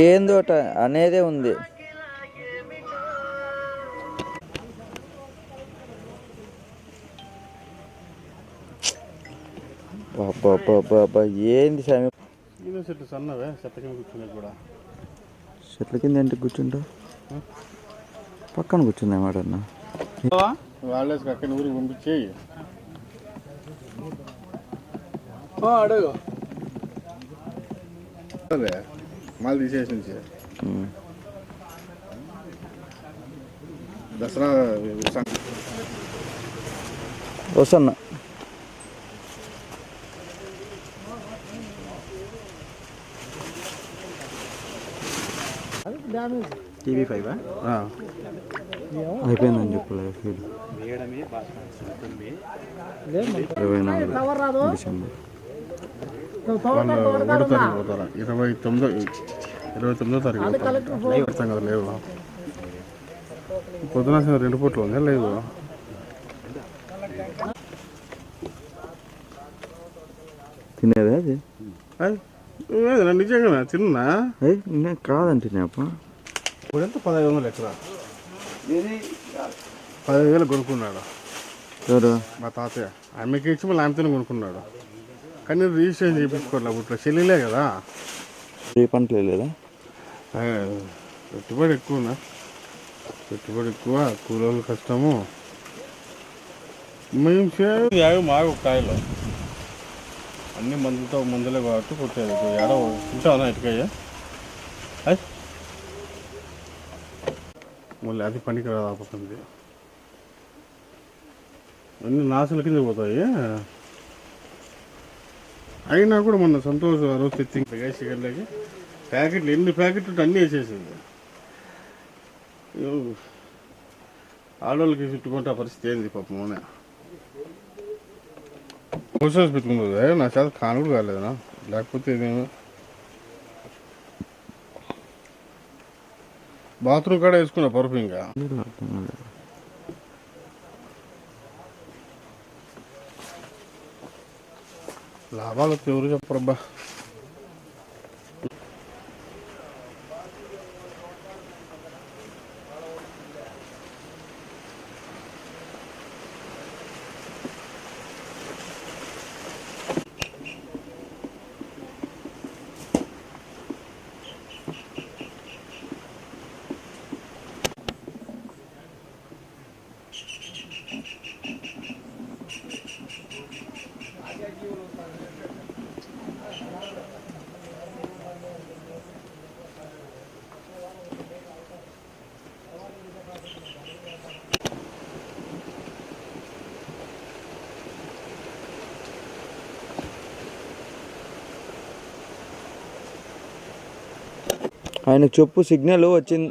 ఏందోట అనేదే ఉంది. బాబా ఏంది సన్నవే చెత్త కింద కూడా. చెట్ల కింద ఏంటి కూర్చుంటావు? పక్కన కూర్చుంది మాట అన్న వాళ్ళే అక్కడ ఊరికి పంపించేయి. అడుగు. అదే. మళ్ళీ తీసేసి నుంచి. దసరా వస్తున్నా టీవీ ఫైవ్ ఆ. అయిపోయిందని చెప్పలేదు ఇరవై నాలుగు డిసెంబర్ వాళ్ళు ఒకటో తారీఖు పోతారా? ఇరవై తొమ్మిదో ఇరవై తొమ్మిదో తారీఖు పెడతాం కదా లేవు. పొద్దున రెండు పూట్లు ఉందా లేవు. తినేదే అది? ఏదిరా నిజంగా తిన్నా? నేను కాదంటే అప్ప. ఇప్పుడు ఎంత? పదహైదు వందలు ఎకరా పదహైదు వేలు కొనుక్కున్నాడు ఎవరు? మా తాతయ్య. ఆమెకి ఇచ్చి మళ్ళీ ఆమెతోనే కొనుక్కున్నాడు. కానీ రిజిస్ట్రేషన్ చేయించుకోవాలి? అప్పుడు చెల్లిలే కదా. ఏ పంటలే లేదా పెట్టుబడి ఎక్కువనా పెట్టుబడి ఎక్కువ కూలోళ్ళు కష్టము. మేము చేయాలి. మాకు కాయలు. అన్ని మందులతో మందులే కాబట్టి కొట్టేది. ఏడో ఉంటావునా ఇటుకయ్య? మళ్ళీ అది పనికి రాకపోతుంది అన్ని నాసుల కింద పోతాయి. అయినా కూడా మొన్న సంతోష్ ఆ రోజు తెచ్చి సిగర్లకి ప్యాకెట్లు ఎన్ని ప్యాకెట్లు అన్నీ వేసేసింది. ఆడవాళ్ళకి చుట్టుకుంటే ఆ పరిస్థితి ఏంది పాపం మోనే పోస్టర్స్ పెట్టుకుంటుంది నా చేత కాను కూడా కాలేదనా లేకపోతే ఇదేమో బాత్రూమ్ కాడ వేసుకున్నా పరుపు ఇంకా. Lávalo ty urže proba. ఆయన చెప్పు సిగ్నల్ వచ్చింది.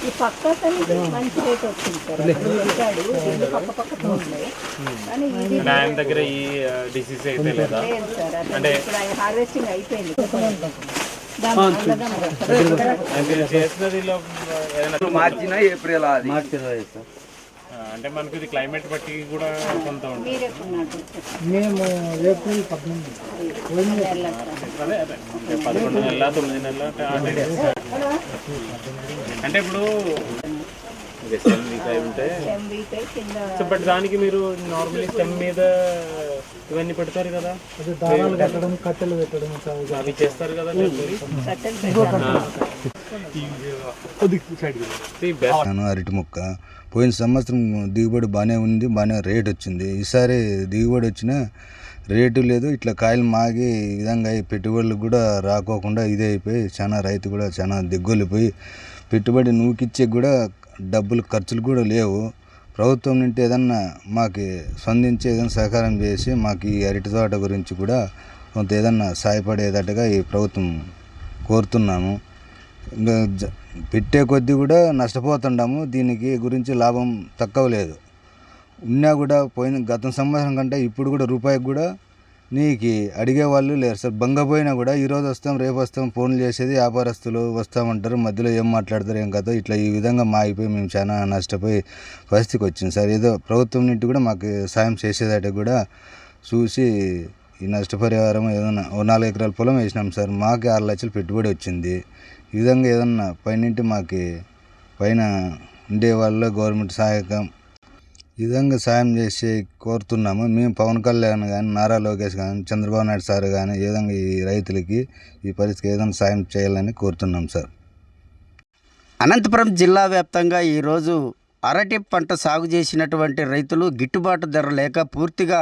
ఈ పక్క మంచి రేట్ వచ్చింది సార్. అతను పెట్టాడు. రెండు పక్క పక్కతో ఉన్నాయి. కానీ ఇది ఆయన దగ్గర ఈ డిసీజ్ అయితే లేదా? లేదు సార్. అతను ఇప్పుడు ఆయన హార్వెస్టింగ్ అయిపోయింది. దాని వల్ల మరి అంటే చేసినది లో ఏదైనా మార్చిన ఏప్రిల్ అది? మార్చి ఇరవై సార్. ఆ, అంటే మనకు ఇది క్లైమేట్ బట్టి కూడా కొంత ఉంటుంది. మేము ఏప్రిల్ పద్దెనిమిది అదే అదే. అంటే పదకొండు నెలల తొమ్మిది నెలల అంటే ఇప్పుడు స్టెమ్ వీక్ అయి ఉంటే సో బట్ దానికి మీరు నార్మల్లీ స్టెమ్ మీద ఇవన్నీ పెడతారు కదా? అది దారాలు కట్టడం కట్టెలు పెట్టడం. అవి చేస్తారు కదా నేను అరటి మొక్క పోయిన సంవత్సరం దిగుబడి బాగానే ఉంది బాగానే రేట్ వచ్చింది. ఈసారి దిగుబడి వచ్చిన రేటు లేదు ఇట్లా కాయలు మాగి ఈ విధంగా ఈ పెట్టుబడులు కూడా రాకోకుండా ఇదే అయిపోయి చాలా రైతు కూడా చాలా దిగ్గొలిపోయి పెట్టుబడి నూకిచ్చే కూడా డబ్బులు ఖర్చులు కూడా లేవు. ప్రభుత్వం నుండి ఏదన్నా మాకు స్పందించి ఏదైనా సహకారం చేసి మాకు ఈ అరటి తోట గురించి కూడా కొంత ఏదన్నా సహాయపడేటట్టుగా ఈ ప్రభుత్వం కోరుతున్నాము. పెట్టే కొద్దీ కూడా నష్టపోతుండాము దీనికి గురించి లాభం తక్కువ లేదు. ఉన్నా కూడా పోయిన గత సంవత్సరం కంటే ఇప్పుడు కూడా రూపాయికి కూడా నీకు అడిగే వాళ్ళు లేరు. సార్ బంగపోయినా కూడా ఈరోజు వస్తాం రేపు వస్తాం ఫోన్లు చేసేది వ్యాపారస్తులు వస్తామంటారు. మధ్యలో ఏం మాట్లాడతారు ఏం కదా ఇట్లా ఈ విధంగా మా అయిపోయి మేము చాలా నష్టపోయి పరిస్థితికి వచ్చింది. సార్ ఏదో ప్రభుత్వం నుండి కూడా మాకు సాయం చేసేదట కూడా చూసి ఈ నష్టపరిహారం ఏదైనా ఓ నాలుగు ఎకరాల పొలం వేసినాం సార్ మాకు ఆరు లక్షలు పెట్టుబడి వచ్చింది. ఈ విధంగా ఏదన్నా పైనుంటి మాకు పైన ఉండే వాళ్ళ గవర్నమెంట్ సహాయకం ఈ విధంగా సాయం చేసి కోరుతున్నాము. మేము పవన్ కళ్యాణ్ కానీ నారా లోకేష్ కానీ చంద్రబాబు నాయుడు సార్ కానీ ఏ విధంగా ఈ రైతులకి ఈ పరిస్థితికి ఏదైనా సాయం చేయాలని కోరుతున్నాం సార్. అనంతపురం జిల్లా వ్యాప్తంగా ఈరోజు అరటి పంట సాగు చేసినటువంటి రైతులు గిట్టుబాటు ధర లేక పూర్తిగా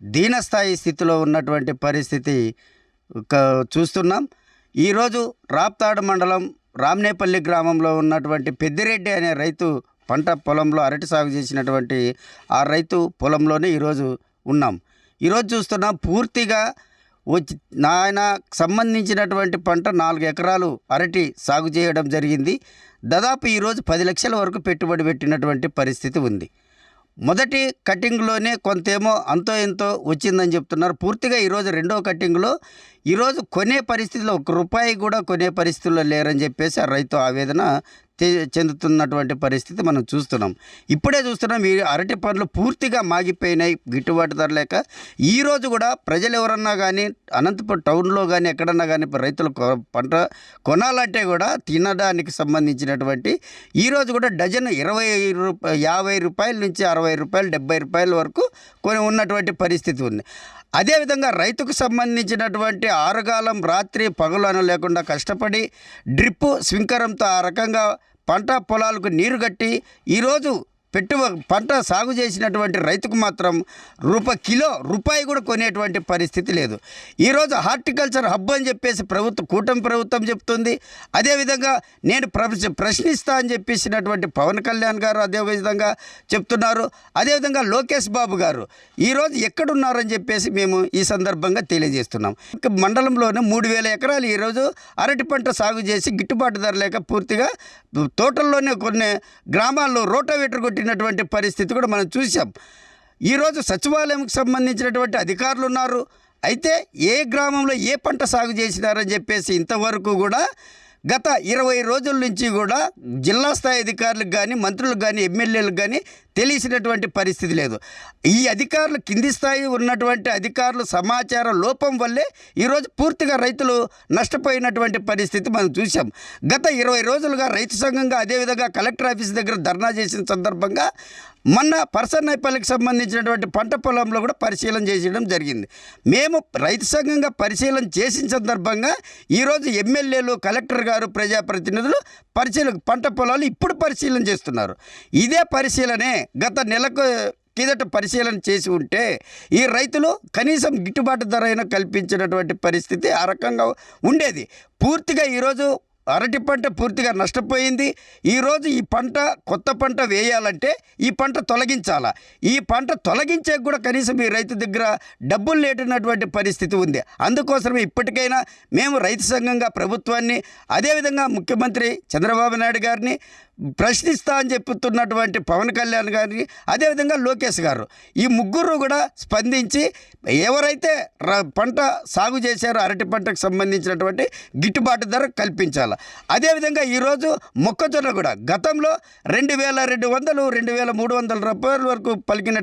దీనస్థాయి స్థితిలో ఉన్నటువంటి పరిస్థితి ఒక చూస్తున్నాం. ఈరోజు రాప్తాడు మండలం రామ్నేపల్లి గ్రామంలో ఉన్నటువంటి పెద్దిరెడ్డి అనే రైతు పంట పొలంలో అరటి సాగు చేసినటువంటి ఆ రైతు పొలంలోనే ఈరోజు ఉన్నాం. ఈరోజు చూస్తున్నాం పూర్తిగా వచ్చి నాయన సంబంధించినటువంటి పంట నాలుగు ఎకరాలు అరటి సాగు చేయడం జరిగింది. దాదాపు ఈరోజు పది లక్షల వరకు పెట్టుబడి పెట్టినటువంటి పరిస్థితి ఉంది. మొదటి కటింగ్లోనే కొంతేమో అంతో ఎంతో వచ్చిందని చెప్తున్నారు. పూర్తిగా ఈరోజు రెండో కటింగ్లో ఈరోజు కొనే పరిస్థితిలో ఒక రూపాయి కూడా కొనే పరిస్థితుల్లో లేరని చెప్పేసి ఆ రైతు ఆవేదన చెందుతున్నటువంటి పరిస్థితి మనం చూస్తున్నాం. ఇప్పుడే చూస్తున్నాం ఈ అరటి పండ్లు పూర్తిగా మాగిపోయినాయి గిట్టుబాటు ధర లేక. ఈరోజు కూడా ప్రజలు ఎవరన్నా కానీ అనంతపురం టౌన్లో కానీ ఎక్కడన్నా కానీ రైతులు కొ- పంట కొనాలంటే కూడా తినడానికి సంబంధించినటువంటి ఈరోజు కూడా డజన్ ఇరవై రూపాయ యాభై రూపాయల నుంచి అరవై రూపాయలు డెబ్బై రూపాయల వరకు కొని ఉన్నటువంటి పరిస్థితి ఉంది. అదేవిధంగా రైతుకు సంబంధించినటువంటి ఆరుగాలం రాత్రి పగలు లేకుండా కష్టపడి డ్రిప్పు స్వింకరంతో ఆ రకంగా పంట పొలాలకు నీరు కట్టి ఈరోజు పెట్టు పంట సాగు చేసినటువంటి రైతుకు మాత్రం రూప కిలో రూపాయి కూడా కొనేటువంటి పరిస్థితి లేదు. ఈరోజు హార్టికల్చర్ హబ్ అని చెప్పేసి ప్రభుత్వం కూటమి ప్రభుత్వం చెప్తుంది. అదేవిధంగా నేను ప్ర- ప్రశ్నిస్తా అని చెప్పేసినటువంటి పవన్ కళ్యాణ్ గారు అదేవిధంగా చెప్తున్నారు. అదేవిధంగా లోకేష్ బాబు గారు ఈరోజు ఎక్కడున్నారని చెప్పేసి మేము ఈ సందర్భంగా తెలియజేస్తున్నాం. మండలంలోనే మూడు వేల ఎకరాలు ఈరోజు అరటి పంట సాగు చేసి గిట్టుబాటు ధర లేక పూర్తిగా తోటల్లోనే కొన్ని గ్రామాల్లో రోటోవేటర్ జరిగినటువంటి పరిస్థితి కూడా మనం చూసాం ఈరోజు సచివాలయంకి సంబంధించినటువంటి అధికారులు ఉన్నారు. అయితే ఏ గ్రామంలో ఏ పంట సాగు చేసినారని చెప్పేసి ఇంతవరకు కూడా గత ఇరవై రోజుల నుంచి కూడా జిల్లా స్థాయి అధికారులకు కానీ మంత్రులకు కానీ ఎమ్మెల్యేలకు కానీ తెలిసినటువంటి పరిస్థితి లేదు. ఈ అధికారులు కింది స్థాయి ఉన్నటువంటి అధికారులు సమాచార లోపం వల్లే ఈరోజు పూర్తిగా రైతులు నష్టపోయినటువంటి పరిస్థితి మనం చూసాం గత ఇరవై రోజులుగా రైతు సంఘంగా అదేవిధంగా కలెక్టర్ ఆఫీస్ దగ్గర ధర్నా చేసిన సందర్భంగా మొన్న పరసన్నైపల్లికి సంబంధించినటువంటి పంట పొలంలో కూడా పరిశీలన చేసేయడం జరిగింది. మేము రైతు సంఘంగా పరిశీలన చేసిన సందర్భంగా ఈరోజు ఎమ్మెల్యేలు కలెక్టర్ గారు ప్రజాప్రతినిధులు పరిశీలన పంట పొలాలు ఇప్పుడు పరిశీలన చేస్తున్నారు. ఇదే పరిశీలనే గత నెలకు కిందట పరిశీలన చేసి ఉంటే ఈ రైతులు కనీసం గిట్టుబాటు ధర అయినా కల్పించినటువంటి పరిస్థితి ఆ రకంగా ఉండేది. పూర్తిగా ఈరోజు అరటి పంట పూర్తిగా నష్టపోయింది. ఈరోజు ఈ పంట కొత్త పంట వేయాలంటే ఈ పంట తొలగించాలా? ఈ పంట తొలగించే కూడా కనీసం ఈ రైతు దగ్గర డబ్బులు లేటున్నటువంటి పరిస్థితి ఉంది. అందుకోసమే ఇప్పటికైనా మేము రైతు సంఘంగా ప్రభుత్వాన్ని అదేవిధంగా ముఖ్యమంత్రి చంద్రబాబు నాయుడు గారిని ప్రశ్నిస్తా అని చెప్తున్నటువంటి పవన్ కళ్యాణ్ గారిని అదేవిధంగా లోకేష్ గారు. ఈ ముగ్గురు కూడా స్పందించి ఎవరైతే ర- పంట సాగు చేశారో అరటి పంటకు సంబంధించినటువంటి గిట్టుబాటు ధర కల్పించాలి. అదేవిధంగా ఈరోజు మొక్కజొన్న కూడా గతంలో రెండు వేల రెండు వందలు రెండు వేల మూడు వందల రూపాయల వరకు పలికిన